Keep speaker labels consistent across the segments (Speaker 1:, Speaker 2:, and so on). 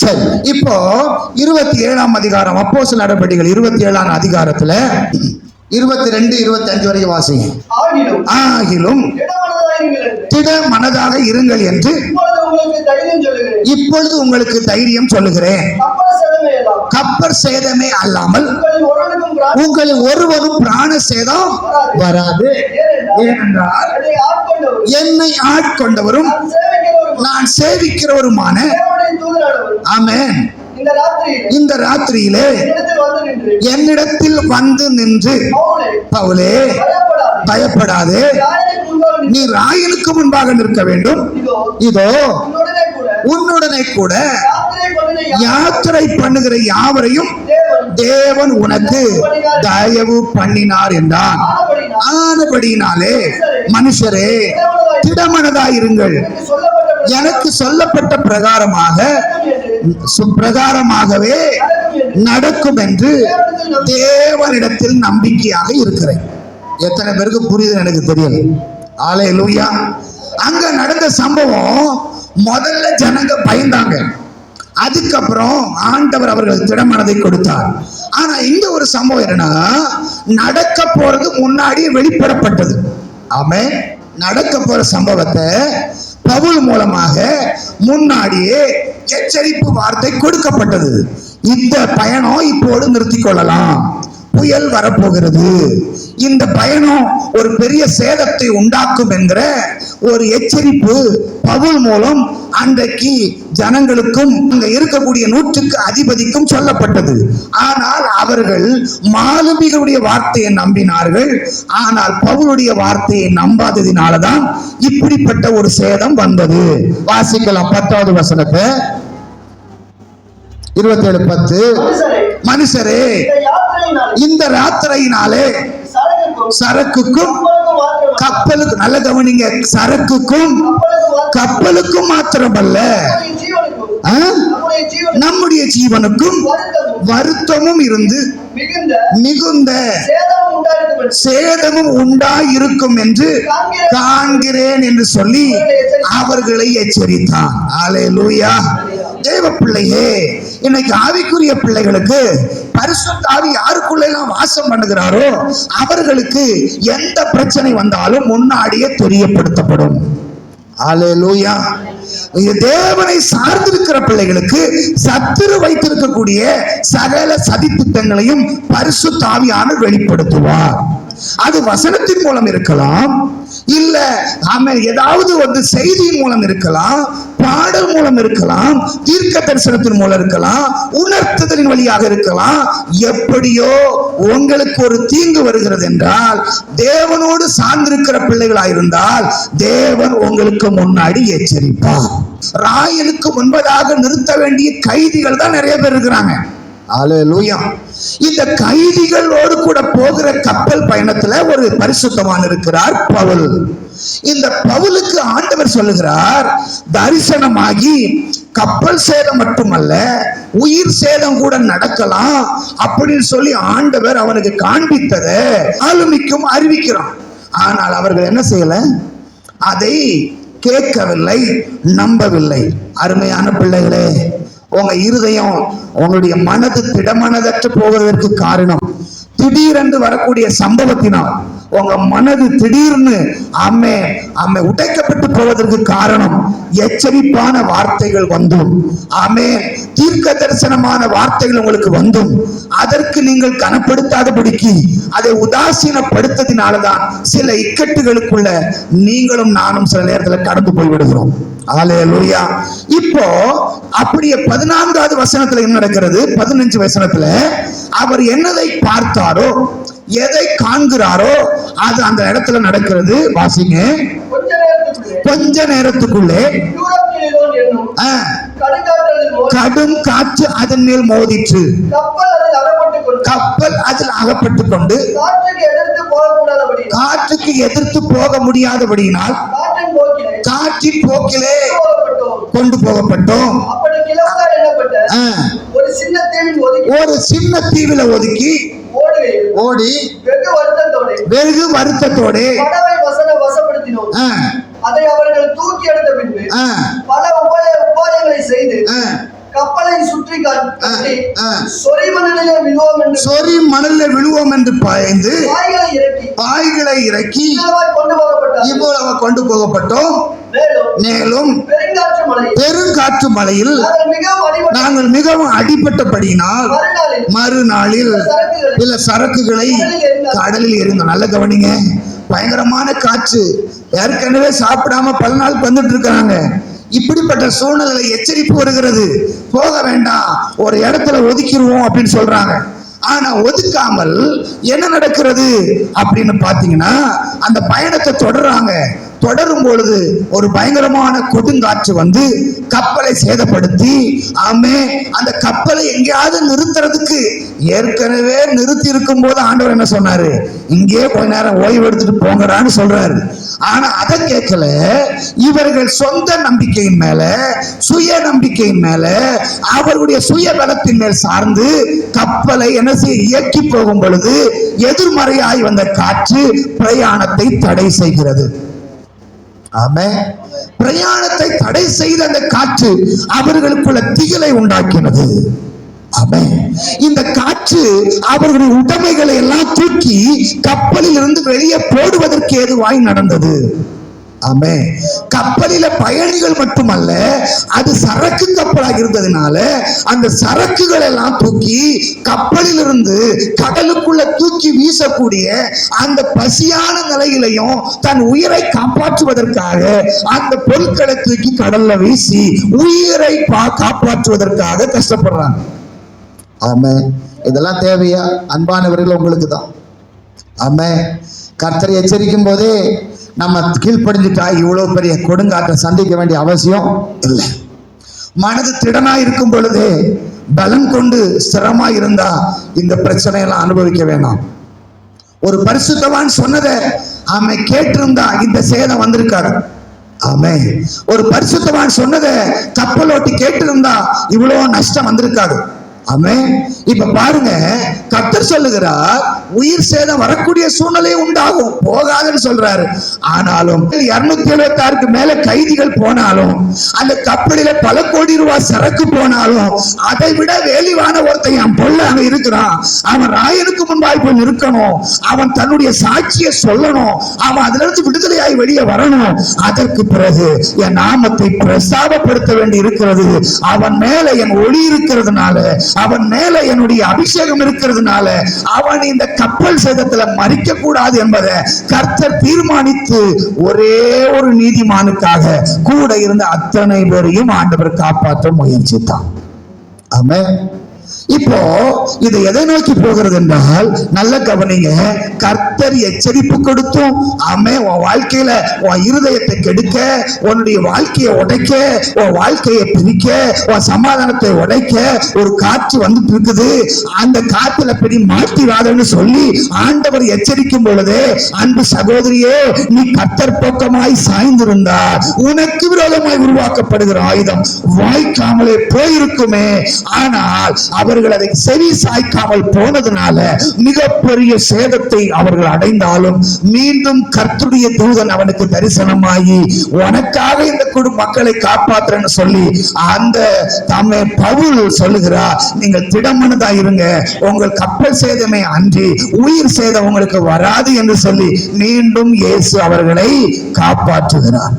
Speaker 1: சரி இப்போ இருபத்தி ஏழாம் அதிகாரம் அப்போஸ்தலர் நடவடிக்கைகள் இருபத்தி ஏழாம் அதிகாரத்துல இருபத்தி ரெண்டு இருபத்தி அஞ்சு வரைக்கும் வாசிங்க.
Speaker 2: ஆகிலும்
Speaker 1: திட மனதாக இருங்கள் என்று
Speaker 2: இப்பொழுது உங்களுக்கு தைரியம் சொல்லுகிறேன்.
Speaker 1: கப்பர் சேதமே அல்லாமல்
Speaker 2: உங்களில்
Speaker 1: உங்களில் ஒருவரும் பிராண சேதம் வராது.
Speaker 2: ஏனென்றால் என்னை ஆட்கொண்டவர்
Speaker 1: என்னை ஆட்கொண்டவரும்
Speaker 2: நான்
Speaker 1: சேவிக்கிறவருமான ஆமென்.
Speaker 2: இந்த ராத்திரியில் என்னிடத்தில் வந்து நின்று பவுலே பயப்படாதே.
Speaker 1: நீ ராயனுக்கு முன்பாக நிற்க வேண்டும்.
Speaker 2: இதோ உன்னுடனே கூட யாத்திரை
Speaker 1: பண்ணுகிற யாவரையும்
Speaker 2: தேவன்
Speaker 1: உனக்கு தயவு பண்ணினார் என்றான். ஆனபடியினாலே மனுஷரே திடமனதாயிருங்கள்
Speaker 2: எனக்கு சொல்லப்பட்ட
Speaker 1: பிரகாரமாக சுப்பிரகாரமாகவே நடக்கும் என்று தேவனிடத்தில் நம்பிக்கையாக இருக்கிறேன். எத்தனை பேருக்கு புரியுது எனக்கு தெரியல. ஆலே லூயா அங்க நடந்த சம்பவம் முதல்ல ஜனங்க பயந்தாங்க. அதுக்கப்புறம் ஆண்டவர் அவர்கள் திடமனதை கொடுத்தார். ஆனா இங்க ஒரு சம்பவம் என்னன்னா நடக்க போறது முன்னாடி வெளிப்படப்பட்டது. ஆமே நடக்க போற சம்பவத்தை பவுல் மூலமாக முன்னாடியே எச்சரிப்பு வார்த்தை கொடுக்கப்பட்டது. இந்த பயணம் இப்போது நிறுத்திக் கொள்ளலாம். புயல் வரப்போகிறது. இந்த பயணம் ஒரு பெரிய சேதத்தை உண்டாக்கும் என்கிற ஒரு எச்சரிப்பு பவுல் மூலம் அன்றைக்கு ஜனங்களுக்கும் அங்க இருக்கக்கூடிய நூற்றுக்கு அதிபதிக்கும் சொல்லப்பட்டது. ஆனால் அவர்கள் மாலுமிகளுடைய வார்த்தையை நம்பினார்கள். ஆனால் பவுலுடைய வார்த்தையை நம்பாததினாலதான் இப்படிப்பட்ட ஒரு சேதம் வந்தது. வாசிக்கலாம் பத்தாவது வசனத்தை. இருபத்தேழு பத்து.
Speaker 2: மனுஷரே இந்த
Speaker 1: ராத்திரையினாலே
Speaker 2: சரக்குக்கும் கப்பலுக்கும்
Speaker 1: கப்பலுக்கு நல்ல கவனிங்க சரக்குக்கும்
Speaker 2: கப்பலுக்கும்
Speaker 1: மாத்திரமல்ல.
Speaker 2: நம்முடைய ஜீவனுக்கும்
Speaker 1: ஆ?
Speaker 2: நம்முடைய
Speaker 1: ஜீவனுக்கும்
Speaker 2: வருத்தமும்
Speaker 1: இருந்து
Speaker 2: மிகுந்த சேதமும் உண்டாயிருக்கும் இருக்கும்
Speaker 1: சேதமும் உண்டாயிருக்கும் என்று காண்கிறேன் என்று சொல்லி அவர்களை எச்சரித்தான். ஆலே லூயா தேவ பிள்ளையே இன்னைக்கு ஆவிக்குரிய பிள்ளைகளுக்கு பரிசுத்த ஆவி யாருக்குள்ளெல்லாம் வாசம் பண்ணுகிறாரோ அவர்களுக்கு எந்த பிரச்சனை வந்தாலும் முன்னாடியே தெரியப்படுத்தப்படும். ஆலேலூயா தேவனை சார்ந்திருக்கிற பிள்ளைகளுக்கு சத்துரு வைத்திருக்கக்கூடிய சகல சதித்திட்டங்களையும் பரிசு தாவியான வெளிப்படுத்துவார். அது வசனத்தின் மூலம் இருக்கலாம். இல்ல ஆமே ஏதாவது வந்து செய்தியின் மூலம் இருக்கலாம். பாடல் மூலம் இருக்கலாம் தீர்க்க தரிசனத்தின் மூலம் இருக்கலாம் உணர்த்துதலின் வழியாக இருக்கலாம். எப்படியோ உங்களுக்கு ஒரு தீங்கு வருகிறது என்றால் தேவனோடு சார்ந்திருக்கிற பிள்ளைகளாயிருந்தால் தேவன் உங்களுக்கு முன்னாடி எச்சரிப்பார். ராயனுக்கு முன்பதாக நிறுத்த வேண்டிய கைதிகள் தான் நிறைய பேர் இருக்கிறாங்க. இந்த கைதிகளோடு கூட போகிற கப்பல் பயணத்துல ஒரு பரிசுத்தமான இருக்கிறார் பவுல். இந்த பவுலுக்கு ஆண்டவர் சொல்லுகிறார் தரிசனமாகி கப்பல் சேதம் மட்டுமல்ல உயிர் சேதம் கூட நடக்கலாம் அப்படின்னு சொல்லி ஆண்டவர் அவனுக்கு காண்பித்ததை ஆளுமிக்கும் அறிவிக்கிறான். ஆனால் அவர்கள் என்ன செய்யல? அதை கேட்கவில்லை நம்பவில்லை. அருமையான பிள்ளைகளே உங்க இருதயம் உங்களுடைய மனது திடமனதற்று போவதற்கு காரணம் திடீரென்று வரக்கூடிய சம்பவத்தினால் உங்க மனது திடீர்னு அம்மே அம்மை உடைக்கப்பட்டு போவதற்கு காரணம் எச்சரிப்பான வார்த்தைகள் வந்தும். ஆமே தீர்க்க தரிசனமான வார்த்தைகள் உங்களுக்கு வந்தும். அதற்கு நீங்கள் கனப்படுத்தாதபடிக்கு அதை உதாசீனப்படுத்ததினாலதான் சில இக்கட்டுகளுக்குள்ள நீங்களும் நானும் சில நேரத்தில் கடந்து போய் விடுகிறோம் ஆலேலூயா இப்போ அப்படியே பதினான்காவது வசனத்துல என்ன நடக்கிறது? பதினஞ்சு வசனத்துல அவர் என்னதை பார்த்தாரோ எதை காண்கிறாரோ அது அந்த இடத்துல நடக்கிறது. வாசிங்க.
Speaker 2: கொஞ்ச நேரத்துக்குள்ளே
Speaker 1: கடும் காற்று அதன் மேல் மோதிற்று.
Speaker 2: கப்பல் அதில்
Speaker 1: அகப்பட்டு கொண்டு
Speaker 2: காற்றுக்கு எதிர்த்து
Speaker 1: போக முடியாதபடியினால்
Speaker 2: காற்றின் போக்கிலே
Speaker 1: கொண்டு போகப்பட்டோம்.
Speaker 2: ஒரு சின்ன
Speaker 1: தீவில ஒதுக்கி ஓடி
Speaker 2: வெகு வருத்தத்தோடு அதை அவர்கள் தூக்கி எடுத்த பின்பு பல உபாய உபாயங்களை செய்து கப்பலை சுற்றி காட்டி விழுவோம் என்று
Speaker 1: சொறி மணல்ல விழுவோம் என்று பாய்ந்து
Speaker 2: பாய்களை இறக்கி.
Speaker 1: இவ்வளவு கொண்டு போகப்பட்டோம்.
Speaker 2: மேலும் பெருங்காற்று மலை
Speaker 1: பெருங்காற்று மலையில்
Speaker 2: நாங்கள் மிகவும்
Speaker 1: அடிபட்டபடியினால்
Speaker 2: மறுநாளில்
Speaker 1: சில சரக்குகளை கடலில் எறிந்தோம் நல்ல கவனிங்க. பயங்கரமான காற்று. ஏற்கனவே சாப்பிடாம பல நாள் வந்துட்டு இருக்காங்க. இப்படிப்பட்ட சூழ்நிலை எச்சரிப்பு வருகிறது. போக வேண்டாம். ஒரு இடத்துல ஒதுக்கிடுவோம் அப்படின்னு சொல்றாங்க. ஆனா ஒதுக்காமல் என்ன நடக்கிறது அப்படின்னு பாத்தீங்கன்னா அந்த பயணத்தை தொடர்றாங்க. தொடரும் பொழுது ஒரு பயங்கரமான கொடுங்காற்று வந்து கப்பலை சேதப்படுத்தி ஆமே அந்த கப்பலை எங்கேயாவது நிறுத்துறதுக்கு ஏற்கனவே நிறுத்தி இருக்கும் போது ஆண்டவர் என்ன சொன்னாரு? இங்கே கொஞ்ச நேரம் ஓய்வு எடுத்துட்டு போங்கடான்னு சொல்றாரு. ஆனா அதை கேட்கல. இவர்கள் சொந்த நம்பிக்கையின் மேல சுய நம்பிக்கையின் மேல அவர்களுடைய சுய பலத்தின் மேல் சார்ந்து கப்பலை என்ன செய்ய இயக்கி போகும் பொழுது எதிர்மறையாய் வந்த காற்று பிரயாணத்தை தடை செய்கிறது. ஆமே பிரயாணத்தை தடை செய்த அந்த காற்று அவர்களுக்குள்ள திகிலை உண்டாக்கினது. ஆமே இந்த காற்று அவர்களுடைய உடைமைகளை எல்லாம் தூக்கி கப்பலில் இருந்து வெளியே போடுவதற்கு ஏதுவாய் நடந்தது. ஆமே. கப்பலில பயணிகள் மட்டுமல்ல அது சரக்கு கப்பலாக இருந்ததுனால அந்த சரக்குகள் எல்லாம் தூக்கி கப்பலிலிருந்து கடலுக்குள்ள தூக்கி வீசக்கூடிய அந்த பசியான நிலையிலையும் தன் உயிரை காப்பாற்றுவதற்காக அந்த பொருட்களை தூக்கி கடல்ல வீசி உயிரை பா- காப்பாற்றுவதற்காக கஷ்டப்படுறாங்க. ஆமே. இதெல்லாம் தேவையா? அன்பானவர்கள் உங்களுக்கு தான் ஆமே கர்த்தரை எச்சரிக்கும் போதே நம்ம கீழ்ப்படிஞ்சுட்டா இவ்வளோ பெரிய கொடுங்காற்றை சந்திக்க வேண்டிய அவசியம் இல்லை. மனது திடனா இருக்கும் பொழுது பலம் கொண்டு ஸ்திரமா இருந்தா இந்த பிரச்சனையெல்லாம் அனுபவிக்க வேணாம். ஒரு பரிசுத்தவான் சொன்னதை அவன் கேட்டிருந்தா இந்த சேதம் வந்திருக்காரு. ஆமே ஒரு பரிசுத்தவான் சொன்னதை கப்பலோட்டி கேட்டிருந்தா இவ்வளவு நஷ்டம் வந்திருக்காது. ஆமே இப்ப பாருங்க கத்தர் சொல்லுகிறார் உயிர் சேதம் வரக்கூடிய சூழ்நிலை உண்டாகும் போகாதுன்னு சொல்றாரு. ஆனாலும் இருநூத்தி எழுபத்தி ஆறுக்கு மேல கைதிகள் போனாலும் அந்த கப்பலில பல கோடி ரூபாய் சரக்கு போனாலும் அதை விட வேலிவான ஒருத்தன் என் பொல்ல அங்க இருக்கிறான். அவன் ராயனுக்கு முன்பாய் போய் நிற்கணும். அவன் தன்னுடைய சாட்சியை சொல்லணும். அவன் அதுல இருந்து விடுதலையாய் வெளியே வரணும். அதற்கு பிறகு என் நாமத்தை பிரசாபப்படுத்த வேண்டி இருக்கிறது. அவன் மேல என் ஒளி இருக்கிறதுனால அவன் மேல என்னுடைய அபிஷேகம் இருக்கிறது இருக்கிறதுனால அவன் இந்த கப்பல் சேதத்துல மறிக்க கூடாது என்பதை கர்த்தர் தீர்மானித்து ஒரே ஒரு நீதிமானுக்காக கூட இருந்த அத்தனை பேரையும் ஆண்டவர் காப்பாற்ற முயற்சித்தான். ஆமே இப்போ இது எதை நோக்கி போகிறது என்றால் நல்ல கவனிங்க கர்த்தர் எச்சரிப்பு கொடுத்தும். ஆமே உன் வாழ்க்கையில உன் இருதயத்தை கெடுக்க உன்னுடைய வாழ்க்கையை உடைக்க உன் வாழ்க்கையை பிரிக்க உன் சமாதானத்தை உடைக்க ஒரு காற்று வந்துட்டு இருக்குது. அந்த காத்துல பெரிய மாட்டிராதன்னு சொல்லி ஆண்டவர் எச்சரிக்கும் பொழுது அன்பு சகோதரியே நீ கர்த்தர் பக்கமாய் சாய்ந்திருந்தா உனக்கு விரோதமாய் உருவாக்கப்படுகிற ஆயுதம் வாய்க்காமலே போயிருக்குமே. ஆனால் அவர் அவர்கள் அதை செவி சாய்க்காமல் போனதுனால மிகப்பெரிய சேதத்தை அவர்கள் அடைந்தாலும் மீண்டும் கர்த்துடைய தூதன் அவனுக்கு தரிசனமாகி உனக்காக இந்த குடு மக்களை காப்பாத்துறேன்னு சொல்லி அந்த தம்மை பவுல் சொல்லுகிறார் நீங்கள் திடமனதா இருங்க உங்கள் கப்பல் சேதமே அன்றி உயிர் சேதம் உங்களுக்கு வராது என்று சொல்லி மீண்டும் இயேசு அவர்களை காப்பாற்றுகிறார்.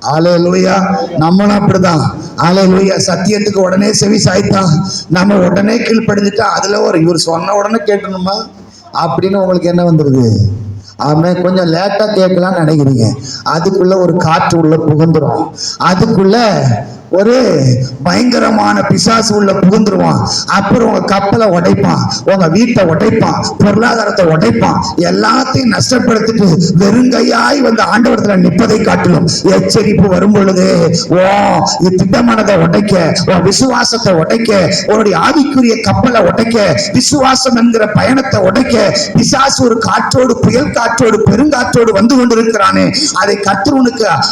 Speaker 1: ஆலேலூயா நம்மளும் அப்படிதான். ஆலேலூயா சத்தியத்துக்கு உடனே செவி சாய்த்தான். நம்ம உடனே கீழ்ப்படுத்திட்டா அதுல ஒரு இவர் சொன்ன உடனே கேட்கணுமா? அப்படின்னு உங்களுக்கு என்ன வந்துருது? ஆமே கொஞ்சம் லேட்டா கேட்கலாம்னு நினைக்கிறீங்க. அதுக்குள்ள ஒரு காற்று உள்ள புகுந்துடும் அதுக்குள்ள ஒரு பயங்கரமான பிசாசு உள்ள புகுந்துருவான். அப்புறம் உங்க கப்பலை உடைப்பான். உங்க வீட்டை உடைப்பான். பொருளாதாரத்தை உடைப்பான். எல்லாத்தையும் நஷ்டப்படுத்திட்டு வெறுங்கையாய் வந்து ஆண்டவரத்துல நிற்பதை காட்டிலும் எச்சரிப்பு வரும் பொழுது ஓ திட்டமானதை உடைக்க உன் விசுவாசத்தை உடைக்க உன்னுடைய ஆவிக்குரிய கப்பலை உடைக்க விசுவாசம் என்கிற பயணத்தை உடைக்க பிசாசு ஒரு காற்றோடு புயல் காற்றோடு பெருங்காற்றோடு வந்து கொண்டிருக்கிறானே. அதை கர்த்தர்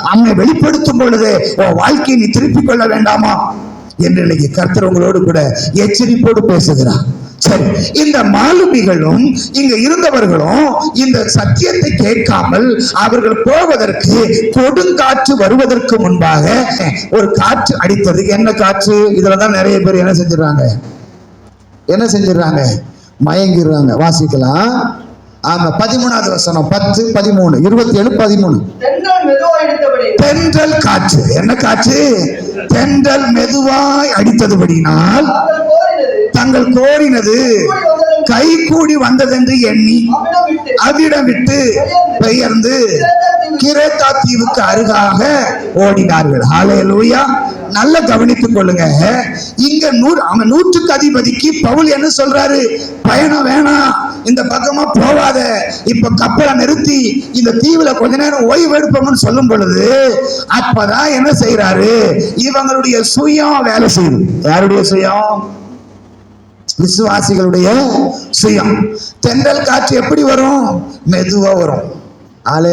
Speaker 1: அம்மை வெளிப்படுத்தும் பொழுது உன் வாழ்க்கையை நீ திருப்பி கொள்ள வேண்டாமா? என்று இன்னைக்கு கர்த்தர் உங்களோடு கூட எச்சரிப்போடு பேசுகிறார். சரி இந்த மாலுமிகளும் இங்க இருந்தவர்களும் இந்த சத்தியத்தை கேட்காமல் அவர்கள் போவதற்கு கொடுங்காற்று வருவதற்கு முன்பாக ஒரு காற்று அடித்தது. என்ன காற்று? இதுலதான் நிறைய பேர் என்ன செஞ்சிடறாங்க? என்ன செஞ்சிடறாங்க? மயங்கிடுறாங்க. வாசிக்கலாம். ஆமா பதிமூணாவது வசனம் பத்து பதிமூணு இருபத்தி ஏழு பதிமூணு.
Speaker 2: தென்றல்
Speaker 1: காற்று என்ன காற்று? தென்றல் மெதுவாய் அடித்ததுபடினால்
Speaker 2: தாங்கள் கோரினது.
Speaker 1: கை கூடி வந்ததென்று எண்ணி
Speaker 2: அவ்விடம் விட்டு
Speaker 1: பெயர்ந்து கிரேத்தா தீவுக்கு அருகாக ஓடினார்கள். ஹalleluya நல்ல கவனித்துக் கொள்ளுங்க. இங்க நூறு அவன் நூற்றுக்கு அதிபதிக்கு பவுல் என்ன சொல்றாரு? பயணம் வேணாம். இந்த பக்கமா போகாத இப்ப கப்பலை நிறுத்தி இந்த தீவுல கொஞ்ச நேரம் ஓய்வு எடுப்போம்னு சொல்லும் பொழுது அப்பதான் என்ன செய்யறாரு இவங்களுடைய சுயம் வேலை செய்யுது. யாருடைய சுயம்? விசுவாசிகளுடைய சுயம். தென்றல் காற்று எப்படி வரும்? மெதுவா வரும். ஆலே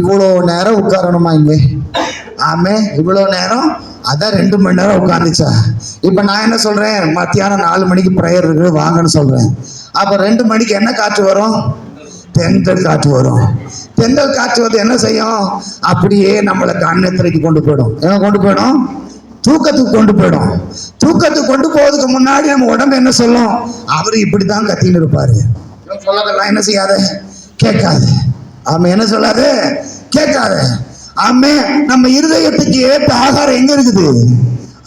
Speaker 1: இவ்வளோ நேரம் உட்காரணுமா இங்கே? ஆமே இவ்வளோ நேரம்? அதான் ரெண்டு மணி நேரம் உட்காந்துச்சா இப்போ நான் என்ன சொல்கிறேன் மத்தியானம் நாலு மணிக்கு ப்ரேயர் இருக்கு வாங்கன்னு சொல்கிறேன் அப்போ ரெண்டு மணிக்கு என்ன காற்று வரும்? தென்றல் காற்று வரும். தென்றல் காற்று வந்து என்ன செய்யும்? அப்படியே நம்மளை கண்ணெத்திரைக்கு கொண்டு போயிடும். என்ன கொண்டு போயிடும்? தூக்கத்துக்கு கொண்டு போயிடும். தூக்கத்துக்கு கொண்டு போகிறதுக்கு முன்னாடி நம்ம உடம்பு என்ன சொல்லும்? அவர் இப்படி தான் கத்தின்னு இருப்பாரு. சொல்லதெல்லாம் என்ன செய்யாத? கேட்காது. ஆமாம் என்ன சொல்லாது? கேட்காத. ஆமே நம்ம இருதயத்துக்கு ஏற்ற ஆகாரம் எங்க இருக்குது?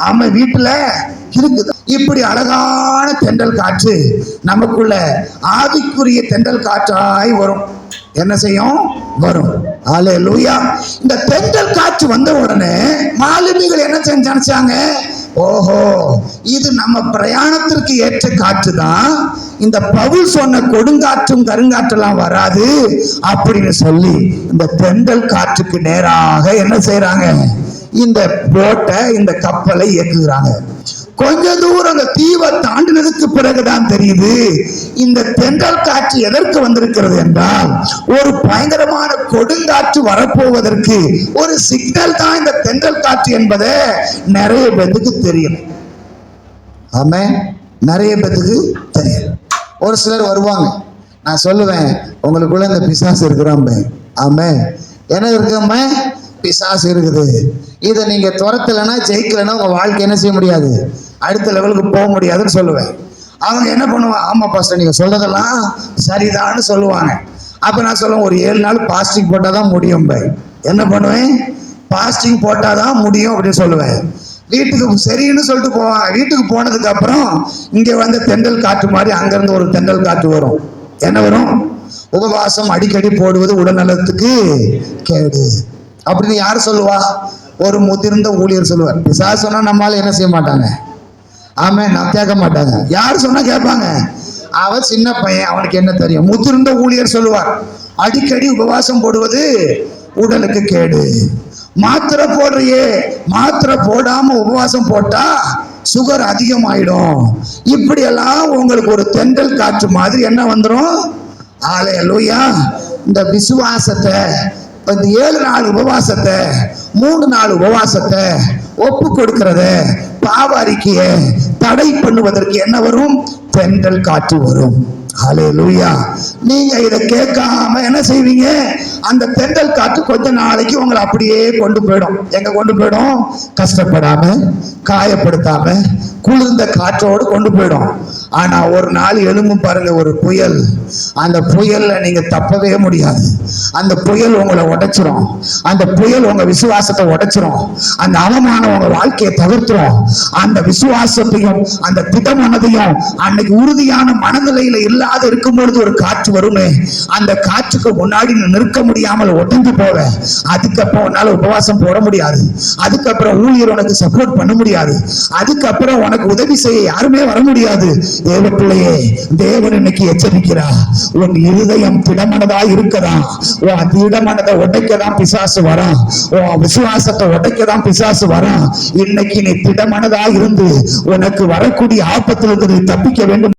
Speaker 1: ஆமா வீட்டுல இருக்குது. இப்படி அழகான தென்றல் காற்று நமக்குள்ள ஆவிக்குரிய தென்றல் காற்றாய் வரும். என்ன செய்யும்? வரும். ஆலே லூயா இந்த தென்றல் காற்று வந்த உடனே மாலுமிகள் என்ன செஞ்சு நினைச்சாங்க? ஓஹோ இது நம்ம பிரயாணத்திற்கு ஏற்ற காற்று தான் இந்த பவுல் சொன்ன கொடுங்காற்றும் கருங்காற்றெல்லாம் வராது அப்படின்னு சொல்லி இந்த தென்றல் காற்றுக்கு நேராக என்ன செய்யறாங்க இந்த போட்டை இந்த கப்பலை இயக்குகிறாங்க. கொஞ்ச தூரம் அந்த தீவை தாண்டினதுக்கு பிறகுதான் தெரியுது இந்த தென்றல் காற்று எதற்கு வந்திருக்கிறது என்றால் ஒரு பயங்கரமான கொடுங்காற்று வரப்போவதற்கு ஒரு சிக்னல் தான் இந்த தென்றல் காற்று என்பதை நிறைய பேத்துக்கு தெரியும். ஆமே நிறைய பேத்துக்கு தெரியும். ஒரு சிலர் வருவாங்க. நான் சொல்லுவேன் உங்களுக்குள்ள இந்த பிசாசு இருக்கிறாம்பே. ஆமே என்ன இருக்காம பிசாசு இருக்குது. இதை நீங்க துரத்தலைன்னா ஜெயிக்கலைன்னா உங்க வாழ்க்கை என்ன செய்ய முடியாது? அடுத்த லெவலுக்கு போக முடியாதுன்னு சொல்லுவேன். அவங்க என்ன பண்ணுவாங்க? ஆமா பாஸ்டர் நீங்க சொல்றதெல்லாம் சரிதான்னு சொல்லுவாங்க. அப்ப நான் சொல்லுவேன் ஒரு ஏழு நாள் பாஸ்டிங் போட்டால் தான் முடியும் பை என்ன பண்ணுவேன்? பாஸ்டிங் போட்டால் தான் முடியும் அப்படின்னு சொல்லுவேன். வீட்டுக்கு சரின்னு சொல்லிட்டு போவான். வீட்டுக்கு போனதுக்கு அப்புறம் இங்க வந்து தென்றல் காற்று மாதிரி அங்கிருந்து ஒரு தென்றல் காற்று வரும். என்ன வரும்? உபவாசம் அடிக்கடி போடுவது உடல்நலத்துக்கு கேடு. அப்படின்னு யார் சொல்லுவா? ஒரு முதிர்ந்த ஊழியர் சொல்லுவார். பிசாசு சொன்னா நம்மளால என்ன செய்ய மாட்டாங்க? ஆமே நான் கேட்க மாட்டாங்க. யார் சொன்னா கேட்பாங்க? அவன் சின்ன பையன் அவனுக்கு என்ன தெரியும்? முதிர்ந்த ஊழியர் சொல்லுவார். அடிக்கடி உபவாசம் போடுவது உடலுக்கு கேடு. மாத்திரை போடுறியே. மாத்திரை போடாம உபவாசம் போட்டா சுகர் அதிகமாயிடும். இப்படியெல்லாம் உங்களுக்கு ஒரு தென்றல் காற்று மாதிரி என்ன வந்துடும் ஆலைய லூயா இந்த விசுவாசத்தை இந்த ஏழு நாள் உபவாசத்தை மூணு நாள் உபவாசத்தை ஒப்பு கொடுக்கறத பாவ அறிக்கையை தடை பண்ணுவதற்கு என்ன வரும்? தென்றல் காற்று வரும். ஹலே நீங்க இதை கேட்காம என்ன செய்வீங்க? அந்த தென்றல் காற்று கொஞ்ச நாளைக்கு உங்களை அப்படியே கொண்டு போயிடும். எங்க கொண்டு போயிடும்? கஷ்டப்படாம காயப்படுத்தாம குளிர்ந்த காற்றோடு கொண்டு போயிடும். ஆனா ஒரு நாள் எழும்பும் பாருங்க ஒரு புயல். அந்த புயல்ல நீங்க தப்பவே முடியாது. அந்த புயல் உங்களை உடைச்சிரும். அந்த புயல் உங்க விசுவாசத்தை உடைச்சிரும். அந்த அவமானம் உங்க வாழ்க்கையை தவிர்த்துரும். அந்த விசுவாசத்தையும் அந்த திடமனதையும் அன்னைக்கு உறுதியான மனநிலையில இல்லாத இருக்கும் பொழுது ஒரு காற்று வருமே. அந்த காற்றுக்கு முன்னாடி நிற்க முடியாமல் ஒடுங்கி போவ. அதுக்கப்புறம் உன்னால உபவாசம் போட முடியாது. அதுக்கப்புறம் ஊழியர் உனக்கு சப்போர்ட் பண்ண முடியாது. அதுக்கப்புறம் உனக்கு உதவி செய்ய யாருமே வர முடியாது. தேவ பிள்ளையே தேவன் இன்னைக்கு எச்சரிக்கிறா உன் இருதயம் திடமனதா இருக்கிறா உன் திடமனதை உடைக்கதான் பிசாசு வரான். உன் விசுவாசத்தை உடைக்கதான் பிசாசு வரான். இன்னைக்கு நீ திடமனதா இருந்து உனக்கு வரக்கூடிய ஆபத்திலிருந்து நீ தப்பிக்க வேண்டும்